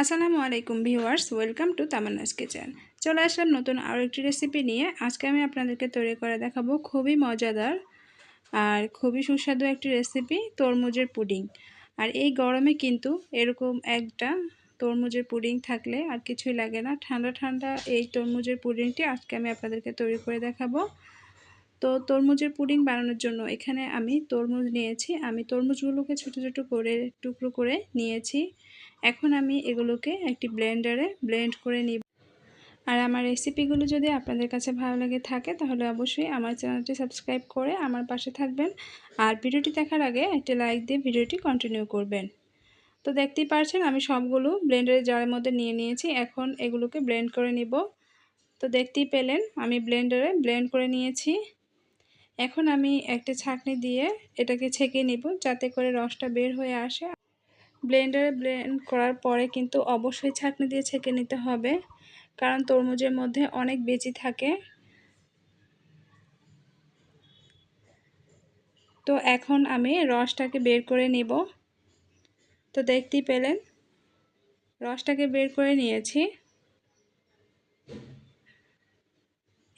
আসসালামু আলাইকুম viewers, welcome to Tamanna's kitchen. চলে আসলাম নতুন আরও একটি রেসিপি নিয়ে। আজকে আমি আপনাদেরকে তৈরি করে দেখাবো খুবই মজাদার আর খুবই সুস্বাদু একটি রেসিপি, তরমুজের পুডিং। আর এই গরমে কিন্তু এরকম একটা তরমুজের পুডিং থাকলে আর কিছুই লাগে না। ঠান্ডা ঠান্ডা এই তরমুজের পুডিংটি আজকে আমি আপনাদেরকে তৈরি করে দেখাবো। তো তরমুজের পুডিং বানানোর জন্য এখানে আমি তরমুজ নিয়েছি। আমি তরমুজগুলোকে ছোটো ছোটো করে, টুকরো করে নিয়েছি। এখন আমি এগুলোকে একটি ব্লেন্ডারে ব্লেন্ড করে নিব। আর আমার রেসিপিগুলো যদি আপনাদের কাছে ভালো লাগে থাকে, তাহলে অবশ্যই আমার চ্যানেলটি সাবস্ক্রাইব করে আমার পাশে থাকবেন। আর ভিডিওটি দেখার আগে একটি লাইক দিয়ে ভিডিওটি কন্টিনিউ করবেন। তো দেখতেই পারছেন, আমি সবগুলো ব্লেন্ডারের জারের মধ্যে নিয়ে নিয়েছি। এখন এগুলোকে ব্লেন্ড করে নিব। তো দেখতেই পেলেন, আমি ব্লেন্ডারে ব্লেন্ড করে নিয়েছি। এখন আমি একটা ছাঁকনি দিয়ে এটাকে ছেঁকে নিব, যাতে করে রসটা বের হয়ে আসে। ব্লেন্ডারে ব্লেন্ড করার পরে কিন্তু অবশ্যই ছাঁকনি দিয়ে ছেঁকে নিতে হবে, কারণ তরমুজের মধ্যে অনেক বেজি থাকে। তো এখন আমি রসটাকে বের করে নিব। তো দেখতেই পেলেন, রসটাকে বের করে নিয়েছি।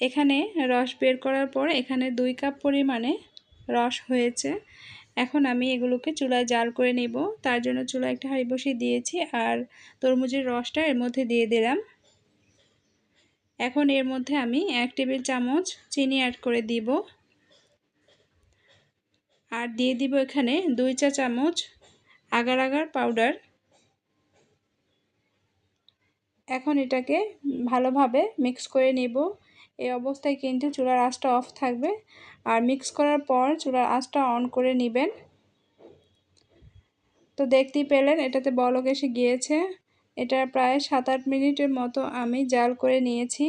এখানে রস বের করার পর এখানে দুই কাপ পরিমাণে রস হয়েছে। এখন আমি এগুলোকে চুলায় জাল করে নেব। তার জন্য চুলায় একটা হাঁড়ি বসিয়ে দিয়েছি আর তরমুজের রসটা এর মধ্যে দিয়ে দিলাম। এখন এর মধ্যে আমি এক টেবিল চামচ চিনি অ্যাড করে দিব। আর দিয়ে দিব এখানে দুই চা চামচ আগার আগার পাউডার এখন এটাকে ভালোভাবে মিক্স করে নিব। এই অবস্থায় কিন্তু চুলার আঁচটা অফ থাকবে। আর মিক্স করার পর চুলার আঁচটা অন করে নেবেন। তো দেখতেই পেলেন, এটাতে বলক এসে গিয়েছে। এটা প্রায় সাত আট মিনিটের মতো আমি জাল করে নিয়েছি।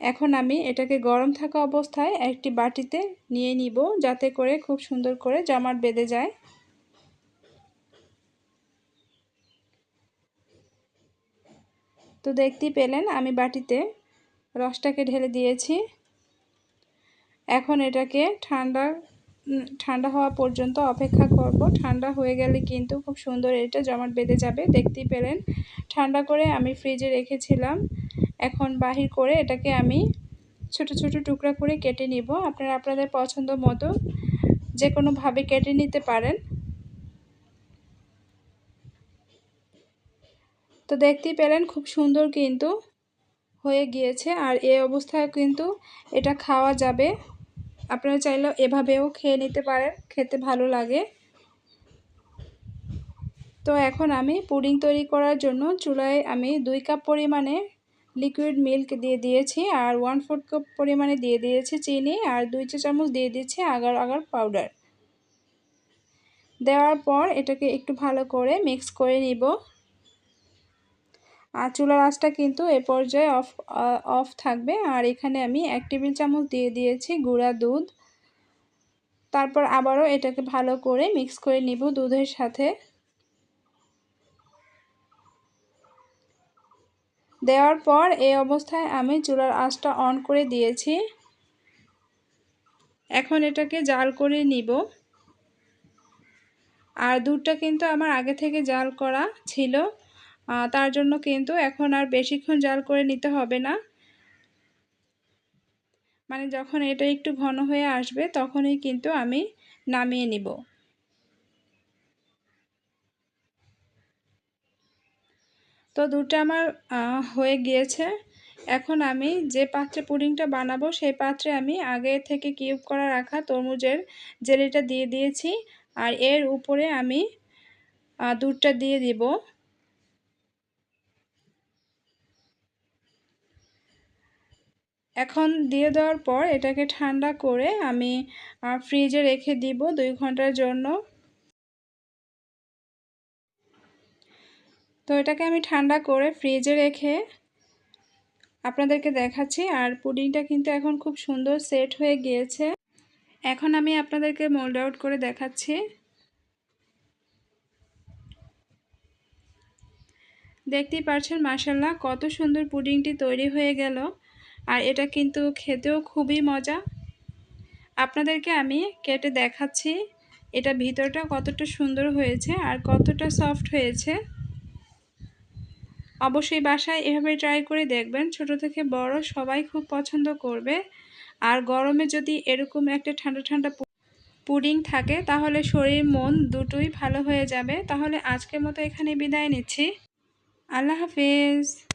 এখন আমি এটাকে গরম থাকা অবস্থায় একটি বাটিতে নিয়ে নিব, যাতে করে খুব সুন্দর করে জামার বেঁধে যায়। তো দেখতেই পেলেন, আমি বাটিতে রসটাকে ঢেলে দিয়েছি। এখন এটাকে ঠান্ডা ঠান্ডা হওয়া পর্যন্ত অপেক্ষা করব। ঠান্ডা হয়ে গেলে কিন্তু খুব সুন্দর এটা জমাট বেঁধে যাবে, দেখতেই পেলেন। ঠান্ডা করে আমি ফ্রিজে রেখেছিলাম। এখন বাহির করে এটাকে আমি ছোট ছোট টুকরা করে কেটে নিব। আপনারা, আপনাদের পছন্দ মতো যে কোনোভাবে কেটে নিতে পারেন। তো দেখতেই পেলেন খুব সুন্দর কিন্তু হয়ে গিয়েছে আর এই অবস্থায় কিন্তু এটা খাওয়া যাবে। আপনারা চাইলেও এভাবেও খেয়ে নিতে পারেন, খেতে ভালো লাগে। তো এখন আমি পুডিং তৈরি করার জন্য চুলায় আমি দুই কাপ পরিমাণে লিকুইড মিল্ক দিয়ে দিয়েছি আর ওয়ান ফোর্থ কাপ পরিমাণে দিয়ে দিয়েছি চিনি আর দুই চা চামচ দিয়ে দিয়েছি আগার আগার পাউডার দেওয়ার পর এটাকে একটু ভালো করে মিক্স করে নিব। আর চুলার আঁচটা কিন্তু এ পর্যায়ে অফ অফ থাকবে। আর এখানে আমি এক টেবিল চামচ দিয়ে দিয়েছি গুঁড়া দুধ। তারপর আবারও এটাকে ভালো করে মিক্স করে নিব দুধের সাথে। দেওয়ার পর এই অবস্থায় আমি চুলার আঁচটা অন করে দিয়েছি। এখন এটাকে জাল করে নিব। আর দুধটা কিন্তু আমার আগে থেকে জাল করা ছিল। তার জন্য কিন্তু এখন আর বেশিক্ষণ জাল করে নিতে হবে না। মানে যখন এটা একটু ঘন হয়ে আসবে, তখনই কিন্তু আমি নামিয়ে নিব। তো দুটো আমার হয়ে গিয়েছে। এখন আমি যে পাত্রে পুডিংটা বানাবো, সেই পাত্রে আমি আগে থেকে কিউব করা রাখা তরমুজের জেলিটা দিয়ে দিয়েছি। আর এর উপরে আমি দুধটা দিয়ে দিব। এখন দিয়ে দেওয়ার পর এটাকে ঠান্ডা করে আমি ফ্রিজে রেখে দিব দুই ঘণ্টার জন্য। তো এটাকে আমি ঠান্ডা করে ফ্রিজে রেখে আপনাদেরকে দেখাচ্ছি। আর পুডিংটা কিন্তু এখন খুব সুন্দর সেট হয়ে গিয়েছে। এখন আমি আপনাদেরকে মোল্ড আউট করে দেখাচ্ছি। দেখতেই পারছেন মাসাল্লাহ কত সুন্দর পুডিংটি তৈরি হয়ে গেল। আর এটা কিন্তু খেতেও খুবই মজা। আপনাদেরকে আমি কেটে দেখাচ্ছি এটা ভিতরটা কতটা সুন্দর হয়েছে আর কতটা সফট হয়েছে। অবশ্যই বাসায় এভাবে ট্রাই করে দেখবেন, ছোট থেকে বড় সবাই খুব পছন্দ করবে। আর গরমে যদি এরকম একটা ঠান্ডা ঠান্ডা পুডিং থাকে তাহলে শরীর, মন দুটোই ভালো হয়ে যাবে। তাহলে আজকের মতো এখানে বিদায় নিচ্ছি। আল্লাহ হাফিজ।